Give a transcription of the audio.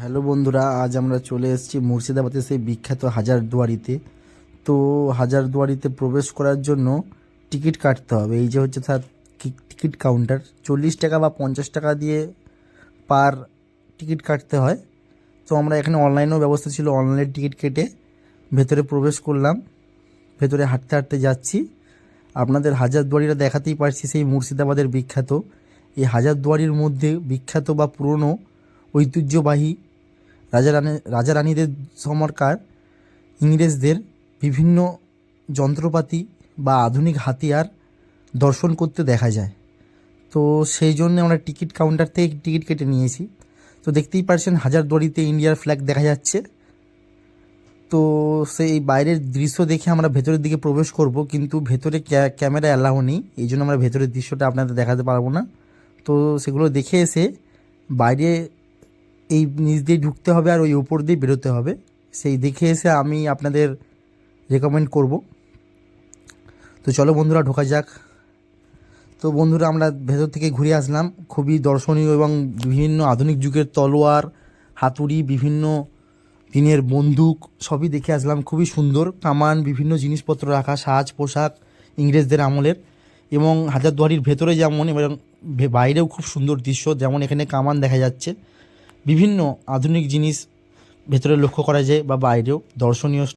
Hello বন্ধুরা, আজ আমরা চলে এসেছি মুর্শিদাবাদের সেই বিখ্যাত হাজারদুয়ারিতে। তো হাজারদুয়ারিতে প্রবেশ করার জন্য টিকিট কাটতে হবে। এই যে হচ্ছে তার টিকিট কাউন্টার, চল্লিশ টাকা বা পঞ্চাশ টাকা দিয়ে পার টিকিট কাটতে হয়। তো আমরা এখানে অনলাইনেও ব্যবস্থা ছিল অনলাইন টিকিট কেটে ভেতরে প্রবেশ করলাম, ভেতরে হাঁটতে হাঁটতে যাচ্ছি। আপনাদের হাজারদুয়ারিটা দেখাতেই পারছি সেই মুর্শিদাবাদের বিখ্যাত। এই হাজারদুয়ারির মধ্যে বিখ্যাত বা পুরনো ঐতিহ্যবাহী রাজা রানী, রাজা রানীদের সময়কার ইংরেজদের বিভিন্ন যন্ত্রপাতি বা আধুনিক হাতিয়ার দর্শন করতে দেখা যায়। তো সেই জন্য আমরা টিকিট কাউন্টার থেকে টিকিট কেটে নিয়েছি। তো দেখতেই পারছেন হাজারদুয়ারিতে ইন্ডিয়ার ফ্ল্যাগ দেখা যাচ্ছে। তো সেই বাইরের দৃশ্য দেখে আমরা ভেতরের দিকে প্রবেশ করব, কিন্তু ভেতরে ক্যামেরা অ্যালাউ নেই। এই জন্য আমরা ভেতরের দৃশ্যটা আপনাদের দেখাতে পারব না। তো সেগুলো দেখে এসে বাইরে এই নিচ দিয়ে ঢুকতে হবে আর ওই ওপর দিয়ে বেরোতে হবে। সেই দেখে এসে আমি আপনাদের রেকমেন্ড করব। তো চলো বন্ধুরা, ঢোকা যাক। তো বন্ধুরা, আমরা ভেতর থেকে ঘুরে আসলাম। খুবই দর্শনীয় এবং বিভিন্ন আধুনিক যুগের তলোয়ার, হাতুড়ি, বিভিন্ন দিনের বন্দুক, সবই দেখে আসলাম। খুবই সুন্দর। কামান বিভিন্ন জিনিসপত্র রাখা, সাজ, পোশাক ইংরেজদের আমলের। এবং হাজারদুয়ারির ভেতরে যেমন, এবং বাইরেও খুব সুন্দর দৃশ্য, যেমন এখানে কামান দেখা যাচ্ছে। বিভিন্ন আধুনিক জিনিস ভেতরে লক্ষ্য করা যায় বা বাইরেও দর্শনীয়